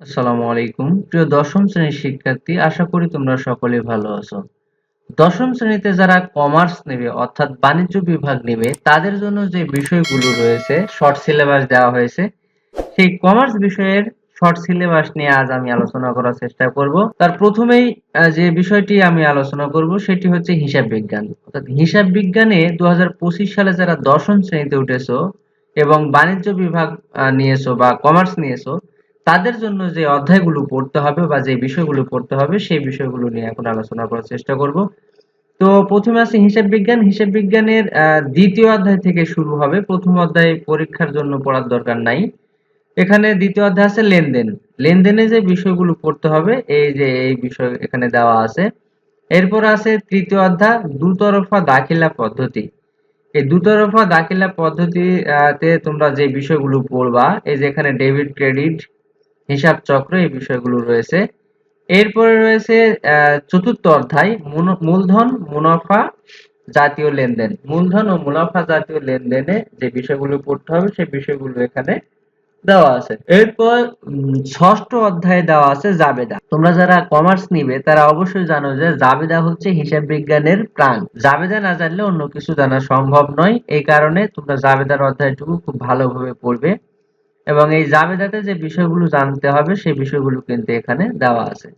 আসসালামু আলাইকুম। প্রিয় দশম শ্রেণির শিক্ষার্থী, আশা করি তোমরা সকলে ভালো আছো। দশম শ্রেণীতে যারা কমার্স নেবে, অর্থাৎ বাণিজ্য বিভাগ নেবে, তাদের জন্য যে বিষয়গুলো রয়েছে, শর্ট সিলেবাস দেওয়া হয়েছে, সেই কমার্স বিষয়ের শর্ট সিলেবাস নিয়ে আজ আমি আলোচনা করার চেষ্টা করব। তার প্রথমেই যে বিষয়টি আমি আলোচনা করব, সেটি হচ্ছে হিসাব বিজ্ঞান। অর্থাৎ হিসাব বিজ্ঞানে দু হাজার পঁচিশ সালে যারা দশম শ্রেণীতে উঠেছো এবং বাণিজ্য বিভাগ নিয়েছো বা কমার্স নিয়েছো তাদের জন্য যে অধ্যায়গুলো পড়তে হবে বা যে বিষয়গুলো পড়তে হবে, সেই বিষয়গুলো নিয়ে এখন আলোচনা করার চেষ্টা করব। তো প্রথমে আছে হিসাব বিজ্ঞান। হিসাব বিজ্ঞানের দ্বিতীয় অধ্যায় থেকে শুরু হবে। প্রথম অধ্যায় পরীক্ষার জন্য পড়ার দরকার নাই। এখানে দ্বিতীয় অধ্যায় আছে লেনদেন। লেনদেনে যে বিষয়গুলো পড়তে হবে, এই যে, এই বিষয় এখানে দেওয়া আছে। এরপর আছে তৃতীয় অধ্যায়, দুতরফা দাখিলা পদ্ধতি। এই দুতরফা দাখিলা পদ্ধতিতে তোমরা যে বিষয়গুলো পড়বা, এই যে এখানে ডেবিট, ক্রেডিট হিসাব চক্র এই বিষয়গুলো রয়েছে। এরপরে রয়েছে চতুর্থ অধ্যায় মূলধন মুনাফা জাতীয় লেনদেন। মূলধন ও মুনাফা জাতীয় লেনদেনে যে বিষয়গুলো পড়তে হবে, সেই বিষয়গুলো এখানে দেওয়া আছে। এরপর ষষ্ঠ অধ্যায়ে দেওয়া আছে জাবেদা। তোমরা যারা কমার্স নিবে, তারা অবশ্যই জানো যে জাবেদা হচ্ছে হিসাব বিজ্ঞানের প্রাণ। জাবেদা না জানলে অন্য কিছু জানা সম্ভব নয়। এই কারণে তোমরা জাবেদার অধ্যায়টুকু খুব ভালোভাবে পড়বে। এবং এই জাবেদাতে যে বিষয়গুলো জানতে হবে, সেই বিষয়গুলো কিন্তু এখানে দেওয়া আছে।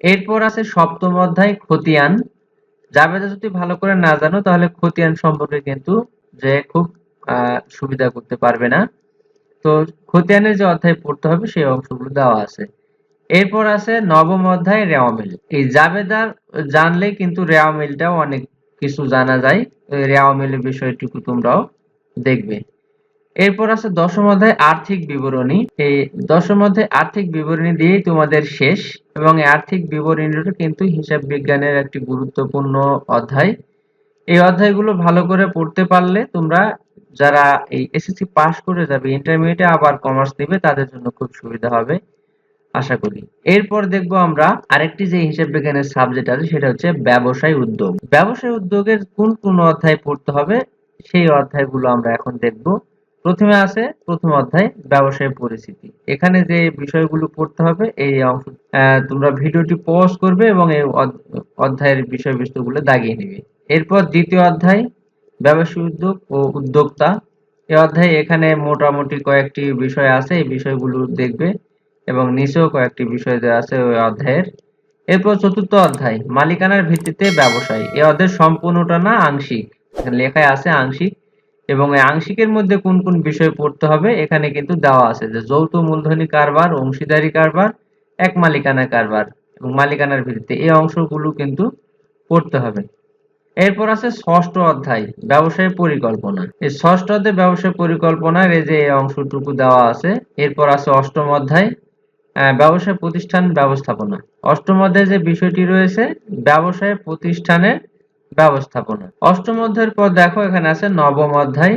এরপর আছে সপ্তম অধ্যায়, খতিয়ান। জাবেদা যদি ভালো করে না জানো, তাহলে খতিয়ান সম্পর্কে কিন্তু যে খুব সুবিধা করতে পারবে না। তো খতিয়ানের যে অধ্যায় পড়তে হবে, সেই অংশগুলো দেওয়া আছে। এরপর আছে নবম অধ্যায়, রেওয়া মিল। এই জাবেদার জানলে কিন্তু রেওয়া মিলটাও অনেক কিছু জানা যায়। ওই রেওয়া মিলের বিষয়টুকু তোমরাও দেখবে। এরপর আছে দশম অধ্যায় আর্থিক বিবরণী। এই দশম অধ্যায় আর্থিক বিবরণী দিয়েই তোমাদের শেষ এবং এই আর্থিক বিবরণীটা কিন্তু হিসাব বিজ্ঞানের একটি গুরুত্বপূর্ণ অধ্যায়। এই অধ্যায়গুলো ভালো করে পড়তে পারলে তোমরা যারা এই এসএসসি পাশ করে যাবে ইন্টারমিডিয়েটে আবার কমার্স নেবে তাদের জন্য খুব সুবিধা হবে, আশা করি। এরপর দেখব আমরা আরেকটি যে হিসাব বিজ্ঞানের সাবজেক্ট আছে, সেটা হচ্ছে ব্যবসায় উদ্যোগ। ব্যবসায় উদ্যোগের কোন কোন অধ্যায় পড়তে হবে, সেই অধ্যায়গুলো আমরা এখন দেখব। প্রথমে আছে প্রথম অধ্যায় ব্যবসায় পরিস্থিতি। এখানে যে বিষয়গুলো পড়তে হবে, এই অংশ তোমরা ভিডিওটি পজ করবে এবং এই অধ্যায়ের বিষয়বস্তুগুলো দাগিয়ে নেবে। এরপর দ্বিতীয় অধ্যায়, ব্যবসায় উদ্যোগ ও উদ্যোক্তা। এই অধ্যায়ে এখানে মোটামুটি কয়েকটি বিষয় আছে, এই বিষয়গুলো দেখবে এবং নিচেও কয়েকটি বিষয় দেওয়া আছে ওই অধ্যায়ের। এরপর চতুর্থ অধ্যায়, মালিকানার ভিত্তিতে ব্যবসায়। এই অধ্যায় সম্পূর্ণটা না আংশিক? লেখায় আছে আংশিক। এবং এই আংশিকের মধ্যে কোন কোন বিষয় পড়তে হবে, এখানে কিন্তু দেওয়া আছে যে যৌথ মূলধনী কারবার, অংশীদারি কারবার, এক মালিকানা কারবার এবং মালিকানার ভিত্তিতে এই অংশগুলো কিন্তু পড়তে হবে। এরপর আছে ষষ্ঠ অধ্যায়, ব্যবসায় পরিকল্পনা। এই ষষ্ঠ অধ্যায়, ব্যবসায় পরিকল্পনার এই যে অংশটুকু দেওয়া আছে, এরপর আছে অষ্টম অধ্যায় ব্যবসায় প্রতিষ্ঠান ব্যবস্থাপনা। অষ্টম অধ্যায়ে যে বিষয়টি রয়েছে, ব্যবসায় প্রতিষ্ঠানের ব্যবস্থাপনা। অষ্টম অধ্যায়ের পর দেখো, এখানে আছে নবম অধ্যায়।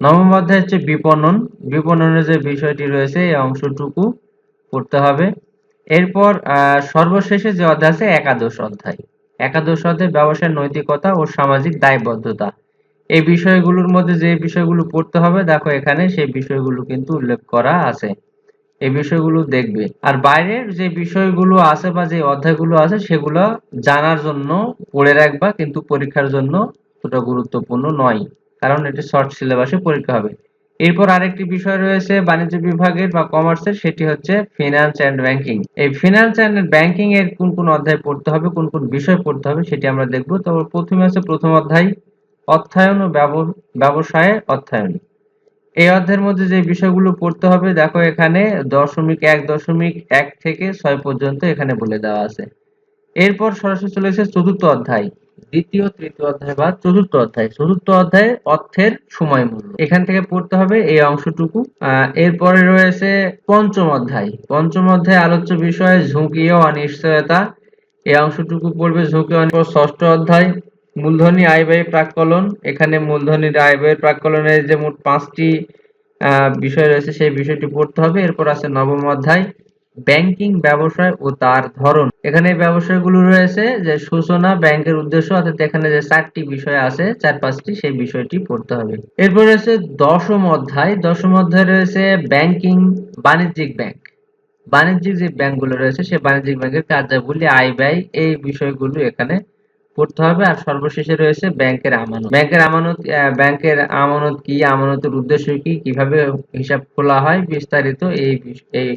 নবম অধ্যায় হচ্ছে বিপণন। বিপণনের যে বিষয়টি রয়েছে, এই অংশটুকু পড়তে হবে। এরপর সর্বশেষে যে অধ্যায় আছে, একাদশ অধ্যায়। একাদশ অধ্যায় ব্যবসায় নৈতিকতা ও সামাজিক দায়বদ্ধতা। এই বিষয়গুলোর মধ্যে যে বিষয়গুলো পড়তে হবে, দেখো এখানে সেই বিষয়গুলো কিন্তু উল্লেখ করা আছে। এই বিষয়গুলো দেখবে। আর বাইরের যে বিষয়গুলো আছে বা যে অধ্যায়গুলো আছে, সেগুলো জানার জন্য, পড়ে রাখবা, কিন্তু পরীক্ষার জন্য অতটা গুরুত্বপূর্ণ নয়। কারণ এটি শর্ট সিলেবাসে পরীক্ষা হবে। এরপর আরেকটি বিষয় রয়েছে বাণিজ্য বিভাগের বা কমার্সের সেটি হচ্ছে ফিনান্স অ্যান্ড ব্যাংকিং এই ফিনান্স অ্যান্ড ব্যাংকিং এর কোন কোন অধ্যায় পড়তে হবে, কোন কোন বিষয় পড়তে হবে, সেটি আমরা দেখব। তো প্রথমে আছে প্রথম অধ্যায় অর্থায়ন ও ব্যব- ব্যবসায়ে অর্থায়ন এই অধ্যায়ের মধ্যে যে বিষয়গুলো পড়তে হবে, দেখো এখানে দশমিক এক দশমিক এক থেকে ছয় পর্যন্ত এখানে বলে দেওয়া আছে। এরপর সরাসরি চলে এসেছে চতুর্থ অধ্যায়, দ্বিতীয়, তৃতীয় অধ্যায় বা চতুর্থ অধ্যায়। চতুর্থ অধ্যায়ে অর্থের সময় মূল্য। এখান থেকে পড়তে হবে এই অংশটুকু। এরপরে রয়েছে পঞ্চম অধ্যায়। পঞ্চম অধ্যায় আলোচ্য বিষয়, ঝুঁকি ও অনিশ্চয়তা। এই অংশটুকু পড়বে ঝুঁকি। ষষ্ঠ অধ্যায় মূলধনী আয় ব্যয় প্রাক্কলন। এখানে মূলধনীর আয় ব্যয় প্রাক্কলনের যে মোট পাঁচটি বিষয় রয়েছে, সেই বিষয়টি পড়তে হবে। এরপর আছে নবম অধ্যায়, ব্যাংকিং ব্যবসায় ও তার ধরন। এখানে ব্যবসায়গুলো রয়েছে, যে সূচনা, ব্যাংকের উদ্দেশ্য, অর্থাৎ এখানে যে চারটি বিষয় আছে, চার পাঁচটি, সেই বিষয়টি পড়তে হবে। এরপর রয়েছে দশম অধ্যায়। দশম অধ্যায় রয়েছে ব্যাংকিং বাণিজ্যিক ব্যাংক। বাণিজ্যিক যে ব্যাংকগুলো রয়েছে, সেই বাণিজ্যিক ব্যাংকের কার্যাবলী, আয় ব্যয়, এই বিষয়গুলো এখানে পড়তে হবে আর সর্বশেষে রয়েছে ব্যাংকের আমানত। ব্যাংকের আমানত ব্যাংকের আমানত কি, আমানতের উদ্দেশ্য কি, কীভাবে হিসাব খোলা হয় বিস্তারিত এই এই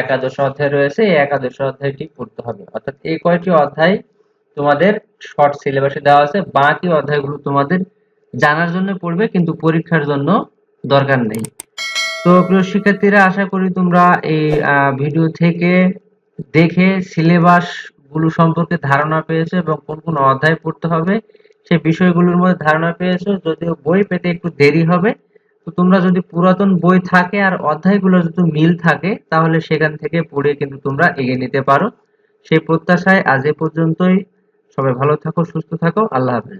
একাদশ অধ্যায় রয়েছে। এই একাদশ অধ্যায়টি পড়তে হবে। অর্থাৎ এই কয়টি অধ্যায় তোমাদের শর্ট সিলেবাসে দেওয়া আছে। বাকি অধ্যায়গুলো তোমাদের জানার জন্য পড়বে, কিন্তু পরীক্ষার জন্য দরকার নেই। তো প্রিয় শিক্ষার্থীরা, আশা করি তোমরা এই ভিডিও থেকে দেখে সিলেবাস গুলো সম্পর্কে ধারণা পেয়েছ এবং কোন কোন অধ্যায় পড়তে হবে সেই বিষয়গুলোর মধ্যে ধারণা পেয়েছ, যদিও বই পেতে একটু দেরি হবে, তো তোমরা যদি পুরাতন বই থাকে আর অধ্যায়গুলো যদি মিল থাকে, তাহলে সেখান থেকে পড়ে কিন্তু তোমরা এগিয়ে নিতে পারো। সেই প্রত্যাশায় আজ এ পর্যন্তই। সবাই ভালো থাকো, সুস্থ থাকো, আল্লাহ হাফেজ।